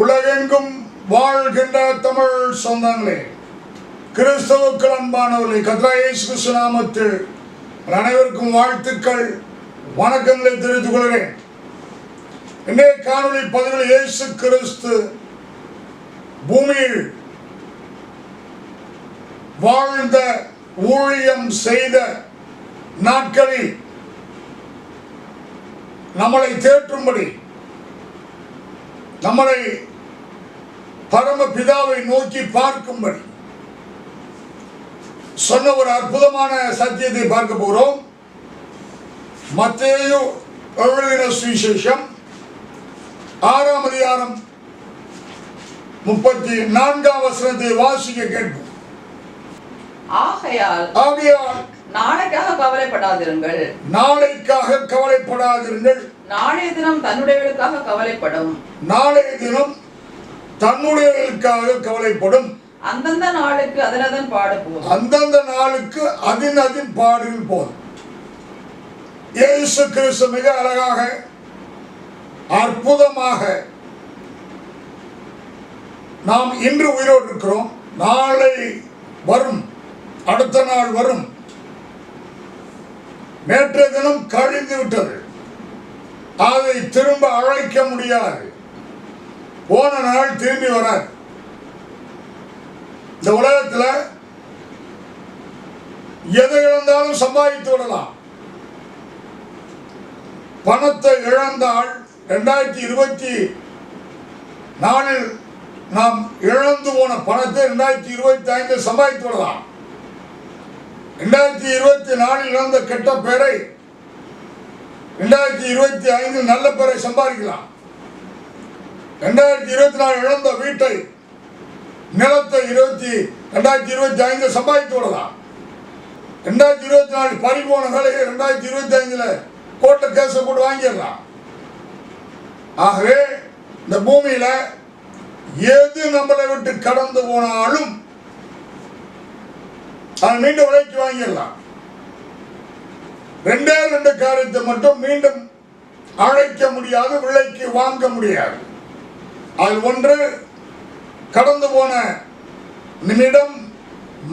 உலகெங்கும் வாழ்கின்ற தமிழ் சொந்தங்களே கிறிஸ்தவுக்கள் அன்பானவர்களே கத்ரா இயேசு நாமத்தில் அனைவருக்கும் வாழ்த்துக்கள் வணக்கங்களை தெரிவித்துக் கொள்கிறேன். இன்றைய காணொளி பதிவில் இயேசு கிறிஸ்து பூமியில் வாழ்ந்த ஊழியம் செய்த நாட்களில் நம்மளை தேற்றும்படி நம்மளை பரம பிதாவை நோக்கி பார்க்கும்படி சொன்ன ஒரு அற்புதமான சத்தியத்தை பார்க்க போகிறோம் மத்தேயு எழுதின சுவிசேஷம் ஆறாம் அதிகாரம் முப்பத்தி நான்காம் வசனத்தை வாசிக்க கேட்போம். ஆகையால் ஆகையால் நாளைக்காக கவலைப்படாதிருங்கள். நாளைக்காக கவலைப்படாதிருங்கள். நாளைய தினம் தன்னுடையவர்களுக்காக கவலைப்படும். நாளைய தினம் தன்னுடையவர்களுக்காக கவலைப்படும். அந்தந்த நாளுக்கு அதனதன் பாடு போதும். அந்தந்த நாளுக்கு அதின் அதின் பாடில் போதும். இயேசு கிறிஸ்து மிக அழகாக அற்புதமாக நாம் இன்று உயிரோடு இருக்கிறோம். நாளை வரும். அடுத்த நாள் வரும். நேற்றைய தினம் கழிந்து விட்டது. அதை திரும்ப அழைக்க முடியாது. போன நாள் திரும்பி வராது இந்த உலகத்தில் எதை இழந்தாலும் சம்பாதித்து விடலாம். பணத்தை இழந்தால் ரெண்டாயிரத்தி இருபத்தி நாலில் நாம் இழந்து போன பணத்தை ரெண்டாயிரத்தி இருபத்தி ஐந்தில் சம்பாதித்து விடலாம். ரெண்டாயிரத்தி இருபத்தி நாலில் இழந்த கெட்ட பெயரை ரெண்டாயிரத்தி இருபத்தி ஐந்தில் நல்ல பெயரை சம்பாதிக்கலாம். ரெண்டாயிரத்தி இருபத்தி நாலு இழந்த வீட்டை நிலத்தை இருபத்தி ரெண்டாயிரத்தி இருபத்தி ஐந்து சம்பாதித்து விடலாம். ரெண்டாயிரத்தி இருபத்தி நாலு பறிபோன வேலையை ரெண்டாயிரத்தி இருபத்தி ஐந்துல கோர்ட்ல கேஸை போட்டு வாங்கிடலாம். ஆகவே இந்த பூமியில எது நம்மளை விட்டு கடந்து போனாலும் அதை மீண்டும் விலைக்கு வாங்கிடலாம். ரெண்டே ரெண்டு காரியத்தை மட்டும் மீண்டும் அழைக்க முடியாது விலைக்கு வாங்க முடியாது. அது ஒன்று கடந்து போன நிமிடம்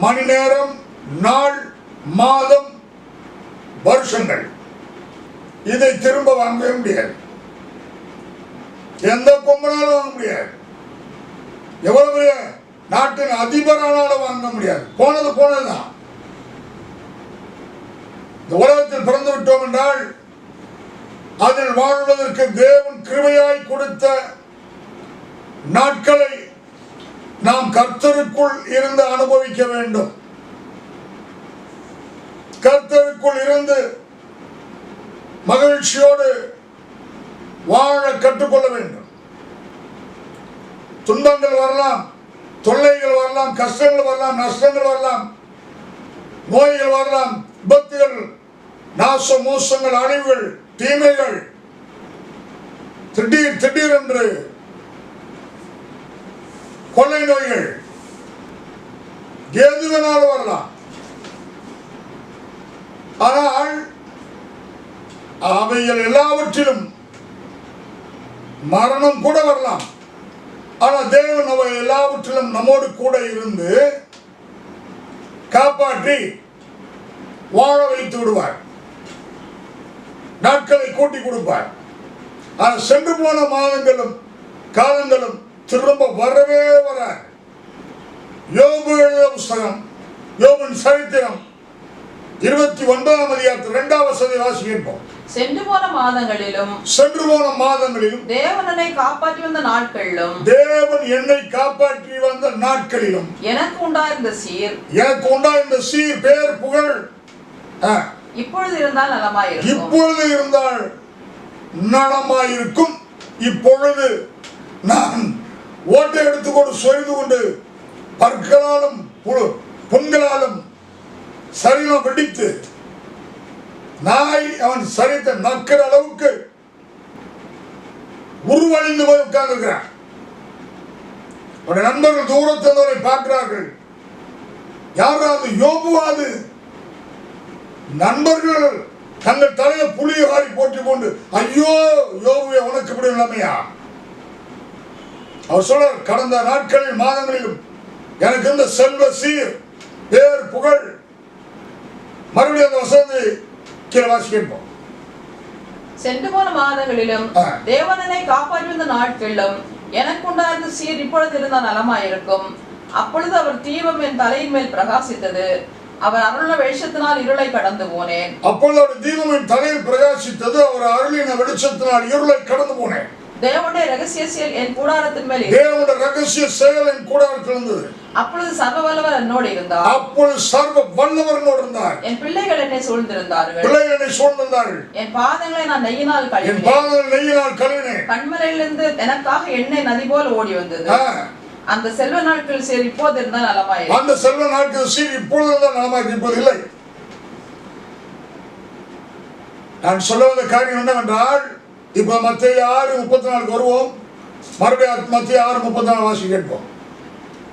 மணி நேரம் நாள் மாதம் வருஷங்கள். இதை திரும்ப வாங்கவே முடியாது. எந்த கொம்பனாலும் வாங்க முடியாது. எவ்வளவு நாட்டின் அதிபரானாலும் வாங்க முடியாது. போனது போனதுதான். இந்த உலகத்தில் பிறந்து விட்டோம் என்றால் அதில் வாழ்வதற்கு தேவன் கிருமையாய் கொடுத்த நாட்களை நாம் கர்த்தருக்குள் இருந்து அனுபவிக்க வேண்டும். கர்த்தருக்குள் இருந்து மகிழ்ச்சியோடு வாழ கற்றுக்கொள்ள வேண்டும். துன்பங்கள் வரலாம் தொல்லைகள் வரலாம் கஷ்டங்கள் வரலாம் நஷ்டங்கள் வரலாம் நோய்கள் வரலாம் விபத்துகள் நாச மோசங்கள் அழிவுகள் தீமைகள். திடீர் திடீர் என்று கொள்ளை நோய்கள். எது வேணாலும் வரலாம். ஆனால் அவைகள் எல்லாவற்றிலும் மரணம் கூட வரலாம். ஆனால் தேவன் அவை எல்லாவற்றிலும் நம்மோடு கூட இருந்து காப்பாற்றி வாழ வைத்து விடுவார். நாட்களை கூட்டி கொடுப்பார். ஆனால் சென்று போன மாதங்களும் காலங்களும் திரும்ப வரவே வராது. யோபு எழுத புஸ்தகம் யோபின் சரித்திரம் இருபத்தி ஒன்பதாம் அதிகாரத்தில் இரண்டாம் வசதி வாசிக்கின்றோம் சென்று போன மாதங்களிலும் சென்று போன மாதங்களிலும் தேவனனை காப்பாற்றி வந்த நாட்களிலும் தேவன் என்னை காப்பாற்றி வந்த நாட்களிலும் எனக்கு உண்டாயிருந்த சீர் எனக்கு உண்டாயிருந்த சீர் பேர் புகழ் இப்பொழுது இருந்தால் நலமாயிருக்கும். இப்பொழுது இருந்தால் நலமாயிருக்கும். இப்பொழுது நான் ஓட்டை எடுத்துக்கொண்டு சொய்து கொண்டு பற்களாலும் புண்களாலும் சரீரம் வெடித்து நாய் அவன் சரித்த நக்கிற அளவுக்கு உருவழிந்து போய் உட்கார்ந்திருக்கிறான். அவருடைய நண்பர்கள் தூரத்தினரை பார்க்கிறார்கள். யாராவது யோபுவாது நண்பர்கள் தங்கள் தலையை புளிய வாரி போட்டுக் கொண்டு ஐயோ யோபுவே உனக்கு இப்படி நிலைமையா? அவர் சொல்றார் கடந்த நாட்களில் மாதங்களிலும் எனக்கு இந்த செல்வ சீர் பேர் புகழ் மறுபடியும் அந்த வசதி கீழே வாசி கேட்போம். சென்று போன மாதங்களிலும். தேவனனை காப்பாற்றுவந்த நாட்களிலும் எனக்கு உண்டாயிருந்த சீர் இப்பொழுது இருந்தால் நலமாயிருக்கும். அப்பொழுது அவர் தீபம் என் தலையின் மேல் பிரகாசித்தது. அவர் அருள வெளிச்சத்தினால் இருளை கடந்து போனேன். அப்பொழுது அவர் தீபம் என் தலையில் பிரகாசித்தது அவர் அருளின வெளிச்சத்தினால் இருளை கடந்து போனேன். தேவனுடைய ரகசிய செயல் என் கூடாரத்தின் மேல் தேவனுடைய ரகசிய செயல் என் கூடாரத்தில் இருந்தது. அப்பொழுது சர்வ வல்லவர் என்னோடு இருந்தார். அப்பொழுது சர்வ வல்லவர்களோடு இருந்தார். என் பிள்ளைகள் என்னை சூழ்ந்திருந்தார்கள். பிள்ளைகள் என்னை சூழ்ந்திருந்தார்கள். என் பாதங்களை நான் நெய்யினால் என் கழுவினேன். பாதங்கள் நெய்யினால் கழுவினேன். கண்மலையிலிருந்து எனக்காக எண்ணெய் நதி போல ஓடி வந்தது. அந்த செல்வ நாட்கள் சரி இப்போது இருந்தால் நலமாயிருக்கும் அந்த செல்வ நாட்கள் சீர் இப்பொழுது தான் நலமாக இப்போது இல்லை. நான் சொல்ல வந்த காரியம் என்னவென்றால் இப்ப மத்திய ஆறு முப்பத்தி நாலுக்கு வருவோம். மறுபடியும் மத்திய ஆறு முப்பத்தி நாலு வாசி கேட்போம்.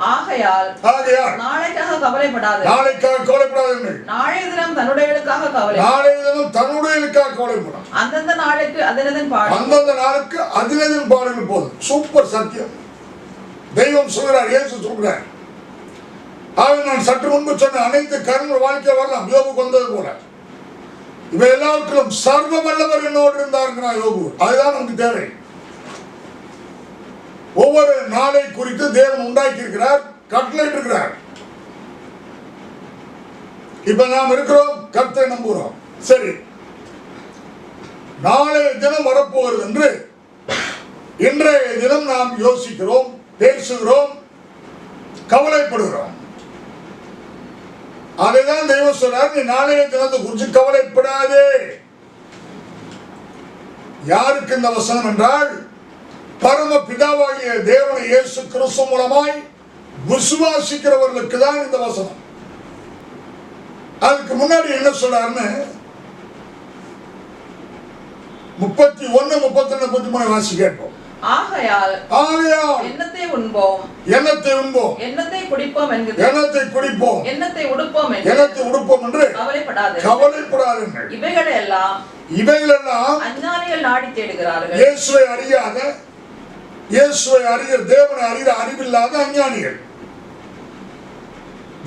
ஆகையால் ஆகையால் நாளைக்காக கவலைப்படாது. நாளைக்காக கவலைப்படாதீர்கள் நாளைய தினம் தன்னுடையவளுக்காக கவலை. நாளைய தினம் தன்னுடையதுக்காக கவலைப்படும் அந்தந்த நாளுக்கு அதனதன் பாடு அந்தந்த நாளுக்கு அதினதின் பாடல்கள் போதும். சூப்பர் சத்தியம். தெய்வம் சொல்கிறார் இயேசு சொல்கிறார். ஆக நான் சற்று முன்பு சொன்ன அனைத்து கருங்கள் வாழ்க்கை வரலாம். யோபுக்கு வந்தது போல. இவை எல்லாவற்றிலும் சர்வ வல்லவர் என்னோடு இருந்தாருங்கிறார் யோபு. அதுதான் நமக்கு தேவை. ஒவ்வொரு நாளை குறித்து தேவன் உண்டாக்கி இருக்கிறார் கட்டளையிட்டு இருக்கிறார். இப்ப நாம் இருக்கிறோம் கருத்தை நம்புகிறோம். சரி. நாளைய தினம் வரப்போகிறது என்று இன்றைய தினம் நாம் யோசிக்கிறோம். பேசுகிறோம் கவலைப்படுகிறோம். அதைதான் தெய்வம் சொல்றார் நீ நாளைய தினத்தை குறித்து கவலைப்படாதே. யாருக்கு இந்த வசனம் என்றால் பரம பிதாவாகிய தேவனை இயேசு கிறிஸ்து மூலமாய் விசுவாசிக்கிறவர்களுக்கு தான் இந்த வசனம். அதுக்கு முன்னாடி என்ன சொல்றாருன்னு முப்பத்தி ஒன்னு முப்பத்தி ரெண்டு முப்பத்தி மூணு வாசி கேட்போம். ஆகையால் ஆகையால் எண்ணத்தை உண்போம்? எண்ணத்தை உண்போம்? எண்ணத்தை குடிப்போம் என்கிறது? எண்ணத்தை குடிப்போம்? எண்ணத்தை உடுப்போம் என்று எண்ணத்தை உடுப்போம் என்று கவலைப்படாது. கவலைப்படாதீர்கள் இவைகளை எல்லாம் இவைகளெல்லாம் அஞ்ஞானிகள் நாடி தேடுகிறார்கள். இயேசுவை அறியாத இயேசுவை அறிகிற தேவனை அறிகிற அறிவில்லாத அஞ்ஞானிகள்.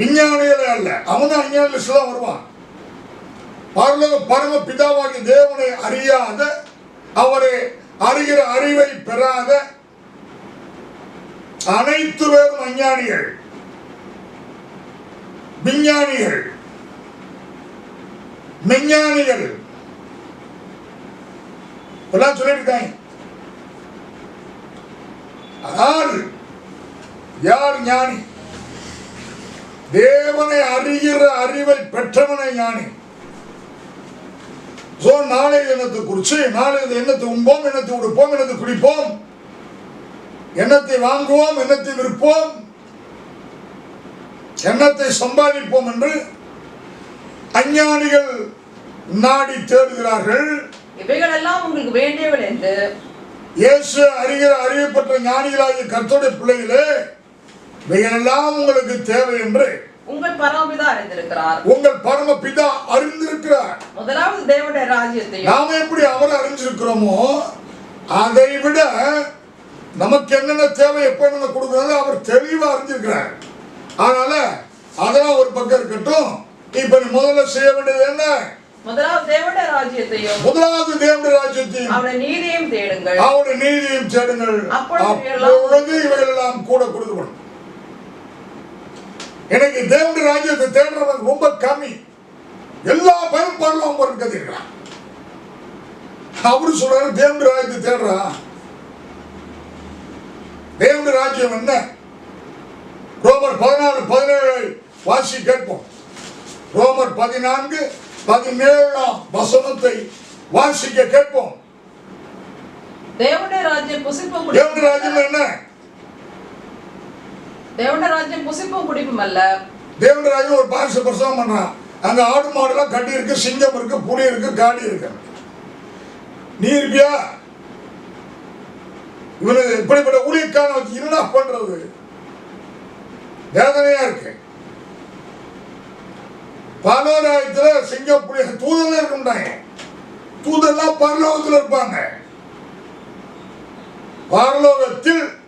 விஞ்ஞானிகளே அல்ல. அவன் அஞ்ஞான லிஸ்ட்ல தான் வருவான். பரலோக பரம பிதாவாகிய தேவனை அறியாத அவரை அறிகிற அறிவை பெறாத அனைத்து பேரும் அஞ்ஞானிகள் விஞ்ஞானிகள். மெஞ்ஞானிகள் எல்லாம் சொல்லியிருக்காங்க. ஆனால் யார் ஞானி? தேவனை அறிகிற அறிவை பெற்றவனை ஞானி. சோ நாளை எண்ணத்தை குறிச்சு நாளை எண்ணத்தை உண்போம் எண்ணத்தை உடுப்போம் எண்ணத்தை குடிப்போம். எண்ணத்தை வாங்குவோம் எண்ணத்தை விற்போம். எண்ணத்தை சம்பாதிப்போம் என்று அஞ்ஞானிகள் நாடி தேடுகிறார்கள். இவைகள் எல்லாம் உங்களுக்கு வேண்டியவள் என்று இயேசு அறிகிற அறியப்பட்ட ஞானிகளாகிய கர்த்தருடைய பிள்ளைகளே இவைகளெல்லாம் உங்களுக்கு தேவை என்று உங்கள் பரமபிதா அறிந்திருக்கிறார். உங்கள் பரம பிதா அறிந்திருக்கிறார். முதலாவது தேவனுடைய ராஜ்யத்தையும் நாம எப்படி அவரை அறிஞ்சிருக்கிறோமோ அதை விட நமக்கு என்னென்ன தேவை எப்ப என்ன கொடுக்கறது அவர் தெளிவா அறிஞ்சிருக்கிறார். அதனால அதெல்லாம் ஒரு பக்கம் இருக்கட்டும். இப்ப நீ முதல்ல செய்ய வேண்டியது என்ன? முதலாவது தேவனுடைய ராஜ்யத்தையும் முதலாவது தேவனுடைய ராஜ்யத்தையும் அவருடைய நீதியையும் தேடுங்கள். அவருடைய நீதியையும் தேடுங்கள். அப்பொழுது இவைகள் எல்லாம் கூட கொடுக்கப்படும். எனக்கு தேவனுடைய ராஜ்யத்தை தேடுறவங்க ரொம்ப கம்மி. எல்லா பயன் பண்ணலாம் ஒரு கதைக்கிறான் அவரு சொல்றாரு தேவனுடைய ராஜ்யத்தை தேடுறான் தேவனுடைய ராஜ்யம் என்ன? ரோமர் பதினாலு பதினேழு வாசி கேட்போம். ரோமர் பதினான்கு பதினேழாம் வசனத்தை வாசிக்க கேட்போம். தேவனுடைய ராஜ்யம் என்ன? தேவனுடைய ராஜ்யம் புசிப்பும் குடிப்பும் அல்ல. ராஜ்யம் ஒரு பாரிச பிரசவம் பண்றான். அங்க ஆடு மாடுலாம் கட்டி இருக்கு சிங்கம் இருக்கு புலி இருக்கு காடி இருக்கு. நீ இருப்பியா? இவனுக்கு இப்படிப்பட்ட ஊழியக்கான வச்சு என்னடா பண்றது? வேதனையா இருக்கு. பரலோகத்துல சிங்கம் புலி தூதர்ல இருக்க மாட்டாங்க. தூதர்லாம் பரலோகத்துல இருப்பாங்க. பரலோகத்தில்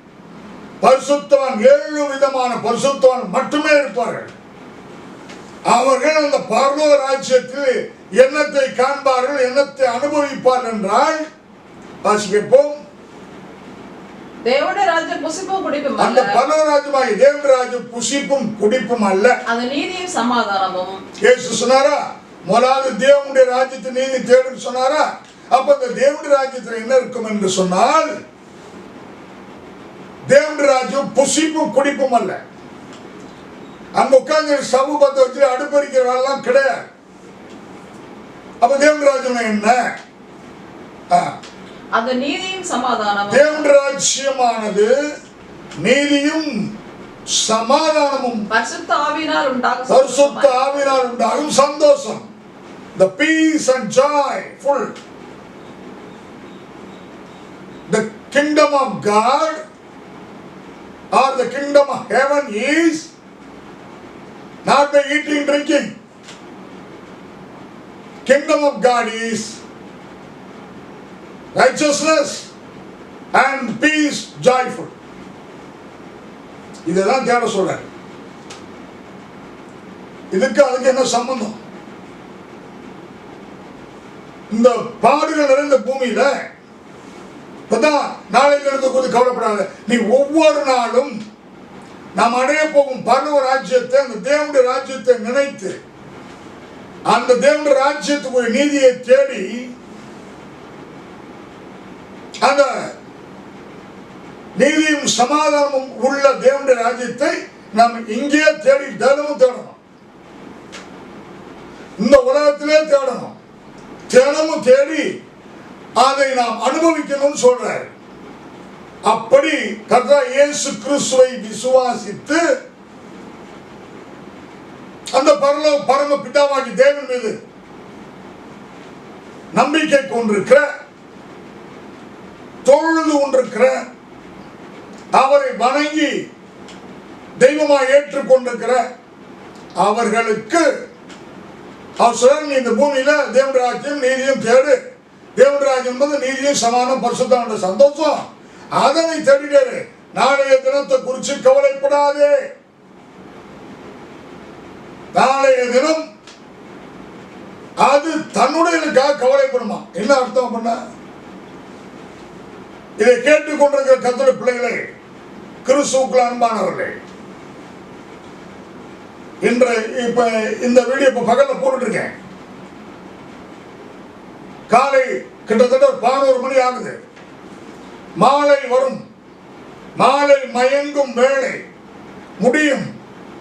பரிசுத்தவான் ஏழு விதமான பரிசுத்தவான் மட்டுமே இருப்பார்கள். அவர்கள் அந்த பரலோக ராஜ்யத்தில் எண்ணத்தை காண்பார்கள் எண்ணத்தை அனுபவிப்பார் என்றால் வாசிக்கப்போம் தேவனுடைய ராஜ்யம் புசிப்பும் குடிப்பும் அந்த அல்ல. பரலோக ராஜ்யமாகி தேவராஜ்யம் புசிப்பும் குடிப்பும் அல்ல. அது நீதியும் சமாதானமும். இயேசு சொன்னாரா? முதலாவது தேவனுடைய ராஜ்யத்தை நீதி தேடுன்னு சொன்னாரா? அப்ப அந்த தேவனுடைய ராஜ்யத்தில் என்ன இருக்கும் என்று சொன்னால் தேவனுடைய ராஜ்யம் புசிப்பும் குடிப்பும் அல்ல. அங்க உட்கார்ந்து சவு பத்த வச்சு அடுப்பறிக்கிற வேலைலாம் கிடையாது. அப்ப தேவனுடைய ராஜ்யம் என்ன அது நீதியும் சமாதானமும். தேவனுடைய ராஜ்யமானது நீதியும் சமாதானமும். பரிசுத்த ஆவியினால் உண்டாகும் பரிசுத்த ஆவினால் உண்டாகும் சந்தோஷம். The peace and joy full. The kingdom of god or the kingdom of heaven is not by eating drinking kingdom of god is righteousness and peace joyful இதுதான் தேட சொல்றாரு இதுக்கு அதுக்கு என்ன சம்பந்தம் இந்த பாடுகள் நிறைந்த பூமியில அதான் நாளைக்கு இருந்து கொஞ்சம் கவலைப்படாத. நீ ஒவ்வொரு நாளும் நாம் அடைய போகும் பரவ ராஜ்யத்தை அந்த தேவனுடைய ராஜ்யத்தை நினைத்து அந்த தேவனுடைய ராஜ்யத்துக்குரிய நீதியை தேடி அந்த நீதியும் சமாதானமும் உள்ள தேவனுடைய ராஜ்யத்தை நாம் இங்கே தேடி தினமும் தேடணும். இந்த உலகத்திலே தேடணும். தினமும் தேடி அதை நாம் அனுபவிக்கணும்னு சொல்றாரு. அப்படி கர்த்தா இயேசு கிறிஸ்துவை விசுவாசித்து அந்த பரலோ பரம பிதாவாகி தேவன் மீது நம்பிக்கை கொண்டிருக்கிற தொழுது கொண்டிருக்கிற அவரை வணங்கி தெய்வமாக ஏற்றுக்கொண்டிருக்கிற அவர்களுக்கு அவர் சொல்றார், இந்த பூமியில தேவராஜ்யம் நீதியும் தேடு. தேவராஜ் என்பது நீதியும் சமானம் பரிசுத்தான சந்தோஷம். அதனை தேடிடாரு நாளைய தினத்தை குறித்து கவலைப்படாதே. நாளைய தினம் அது தன்னுடையதுக்காக கவலைப்படுமா? என்ன அர்த்தம் பண்ண இதை கேட்டுக்கொண்டிருக்கிற கத்திர பிள்ளைகளே கிறிஸ்துவுக்குள் அன்பானவர்களே இன்று இப்ப இந்த வீடியோ இப்ப பகல போட்டுட்டு இருக்கேன். காலை கிட்டத்தட்ட ஒரு பதினோரு மணி ஆகுது. மாலை வரும். மாலை மயங்கும் வேலை முடியும்.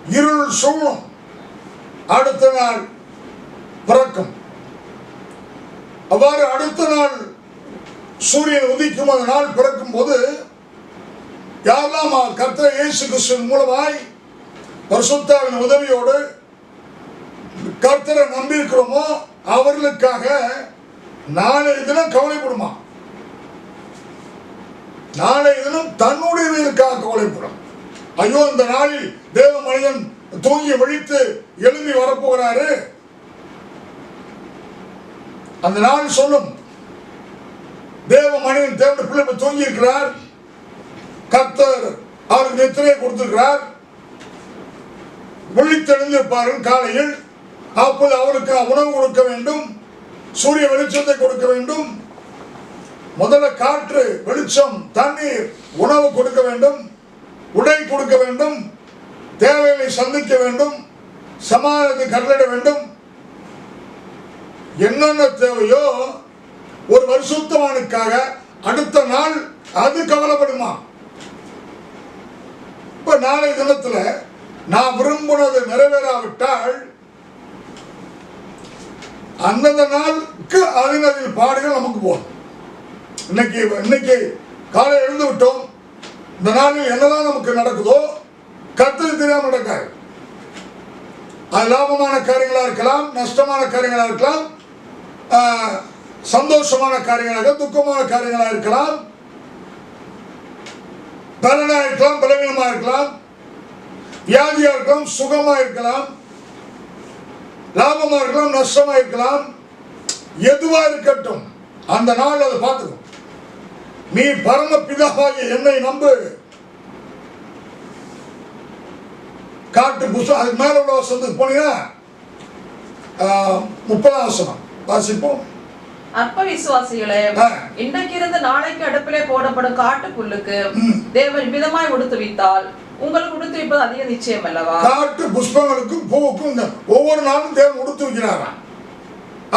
இருள் சூழும். அடுத்த நாள் பிறக்கும். அவ்வாறு அடுத்த நாள் சூரியன் உதிக்கும் அந்த நாள் பிறக்கும் போது யாரெல்லாம் கர்த்தர் இயேசு கிறிஸ்துவின் மூலமாய் பரிசுத்தாவின் உதவியோடு கர்த்தரை நம்பியிருக்கிறோமோ அவர்களுக்காக நாளை தினம் கவலைப்படுமா? நாளை தினம் தன்னுடையவர்களுக்காக கவலைப்படும். ஐயோ இந்த நாளில் தேவ மனிதன் தூங்கி விழித்து எழுதி வரப்போகிறாரு. அந்த நாள் சொல்லும் தேவ மனிதன் தேவனுடைய பிள்ளை தூங்கி இருக்கிறார் கர்த்தர் அவருக்கு நித்திரையை கொடுத்திருக்கிறார். விழித்தெழுந்திருப்பார்கள் காலையில். அப்போது அவருக்கு உணவு கொடுக்க வேண்டும். சூரிய வெளிச்சத்தை கொடுக்க வேண்டும். முதல்ல காற்று வெளிச்சம் தண்ணீர் உணவு கொடுக்க வேண்டும். உடை கொடுக்க வேண்டும். தேவைகளை சந்திக்க வேண்டும். சமாதானத்தை கட்டளிட வேண்டும். என்னென்ன தேவையோ ஒரு வருஷத்தவானுக்காக அடுத்த நாள் அது கவலைப்படுமா? இப்ப நாளை தினத்துல நான் விரும்புனது நிறைவேறாவிட்டால் அந்தந்த நாளுக்கு அதில் அதில் பாடுகள் நமக்கு போகும் இன்னைக்கு இன்னைக்கு காலை எழுந்து விட்டோம். இந்த நாளில் என்னதான் நமக்கு நடக்குதோ கருத்து தெரியாமல் நடக்காது. அது லாபமான காரியங்களாக இருக்கலாம் நஷ்டமான காரியங்களாக இருக்கலாம் சந்தோஷமான காரியங்களாக துக்கமான காரியங்களாக இருக்கலாம் பலனாக இருக்கலாம் பலவீனமாக இருக்கலாம் வியாதியாக இருக்கலாம் சுகமாக இருக்கலாம் லாபமாக இருக்கலாம் நஷ்டமா இருக்கலாம் எதுவாக இருக்கட்டும் அந்த நாள் அதை பார்த்துக்கும் நீ பரம பிதாவாகிய என்னை நம்பு. காட்டு புஸ்தம் அதுக்கு மேலே உள்ள வசனத்துக்கு போனீங்கன்னா முப்பதாம் வசனம். வாசிப்போம். அற்ப விசுவாசிகளே இன்றைக்கு இருந்து நாளைக்கு அடுப்பிலே போடப்படும் காட்டுக்குள்ளுக்கு புல்லுக்கு தேவன் விதமாய் உடுத்து வைத்தால் உங்களுக்கு உடுத்துவிப்பது அதிக நிச்சயம் அல்லவா? காட்டு புஷ்பங்களுக்கும் பூவுக்கும் ஒவ்வொரு நாளும் தேவன் உடுத்து வைக்கிறாராம்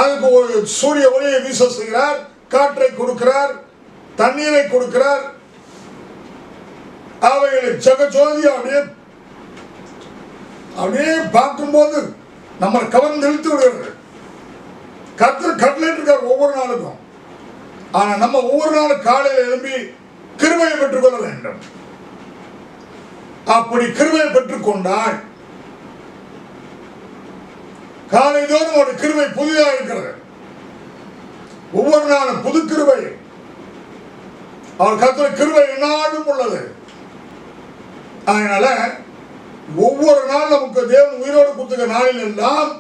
அதுக்கு ஒரு சூரிய ஒளியை வீச செய்கிறார் காற்றை கொடுக்கிறார் தண்ணீரை கொடுக்கிறார். அவைகளை ஜெகஜோதி அப்படியே அப்படியே பார்க்கும்போது நம்ம கவர்ந்து இழுத்து விடுகிறது. கர்த்தர் கட்டளைட்டு இருக்கார் ஒவ்வொரு நாளுக்கும். ஆனா நம்ம ஒவ்வொரு நாளும் காலையில் எழும்பி கிருமையை பெற்றுக்கொள்ள வேண்டும். அப்படி கிருமையை பெற்றுக்கொண்டால் காலை தோறும் ஒரு கிருபை புதிதாக இருக்கிறது. ஒவ்வொரு நாளும் புது கிருபை. அவர் கத்துற கிருபை நாடும் உள்ளது. அதனால ஒவ்வொரு நாள் நமக்கு தேவன் உயிரோடு கொடுத்துக்க நாளில் எல்லாம்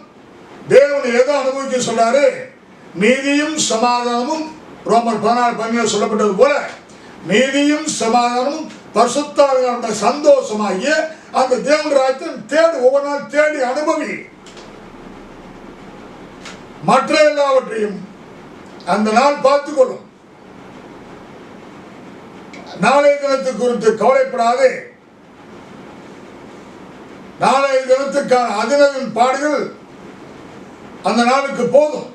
தேவன் எதை அனுபவிக்க சொல்றாரு? நீதியும் சமாதானமும் ரோமர் பதினாறு பதினேழு சொல்லப்பட்டது போல நீதியும் சமாதானமும் பரிசுத்தாவியான சந்தோஷமாகி அந்த தேவன் தேடி ஒவ்வொரு நாள் தேடி அனுபவி. மற்ற எல்லாவற்றையும் அந்த நாள் பார்த்துக்கொள்ளும். நாளைய தினத்தை குறித்து கவலைப்படாதே. நாளைய தினத்துக்கான அதினவின் பாடுகள் அந்த நாளுக்கு போதும்.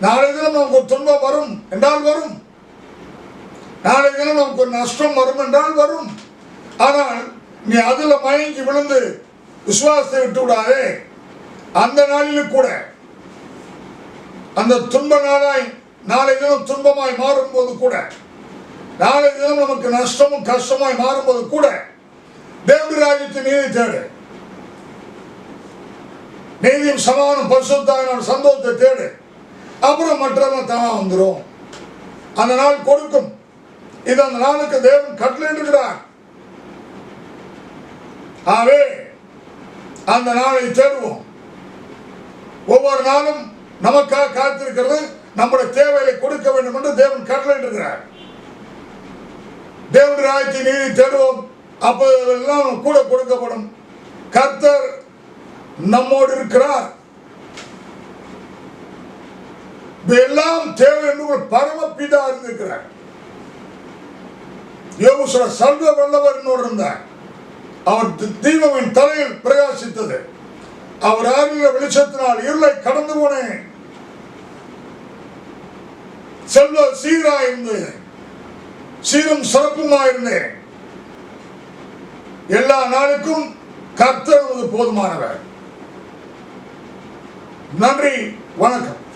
நாளைய தினம் நமக்கு துன்பம் வரும். என்றால் வரும். நாளைய நமக்கு ஒரு நஷ்டம் வரும் என்றால் வரும். ஆனால் நீ அதில் மயங்கி விழுந்து விசுவாசத்தை விட்டு விடாதே அந்த நாளிலும் கூட அந்த துன்ப நாளாய் நாளை தினம் துன்பமாய் மாறும்போது கூட நாளை தினம் நமக்கு நஷ்டமும் கஷ்டமாய் மாறும்போது கூட தேவடி ராஜ்யத்தின் நீதி தேடு. நீதியும் சமாதானம் பரிசுத்தான சந்தோஷத்தை தேடு. அப்புறம் மற்றவங்க தானா வந்துடும் அந்த நாள் கொடுக்கும். இது அந்த நாளுக்கு தேவன் கட்டளையிடுகிறார் ஆகவே அந்த நாளை தேடுவோம். ஒவ்வொரு நாளும் நமக்காக காத்திருக்கிறது நம்முடைய தேவையை கொடுக்க வேண்டும் என்று தேவன் கட்டளையிட்டிருக்கிறார் தேவன் ராயத்தை நீதி தேடுவோம். அப்போ எல்லாம் கூட கொடுக்கப்படும். கர்த்தர் நம்மோடு இருக்கிறார். இதெல்லாம் தேவை என்று ஒரு பரமபிதா இருந்திருக்கிறார் யோகுசுர சர்வ வல்லவர் என்னோடு இருந்தார். அவர் தி- தீபமின் தலையில் பிரகாசித்தது. அவர் ஆறிய வெளிச்சத்தினால் இருளை கடந்து போனேன் செல்வ சீராயிருந்தேன் சீரும் சிறப்புமாயிருந்தேன் எல்லா நாளுக்கும் கர்த்தர் போதுமானவர். நன்றி வணக்கம்.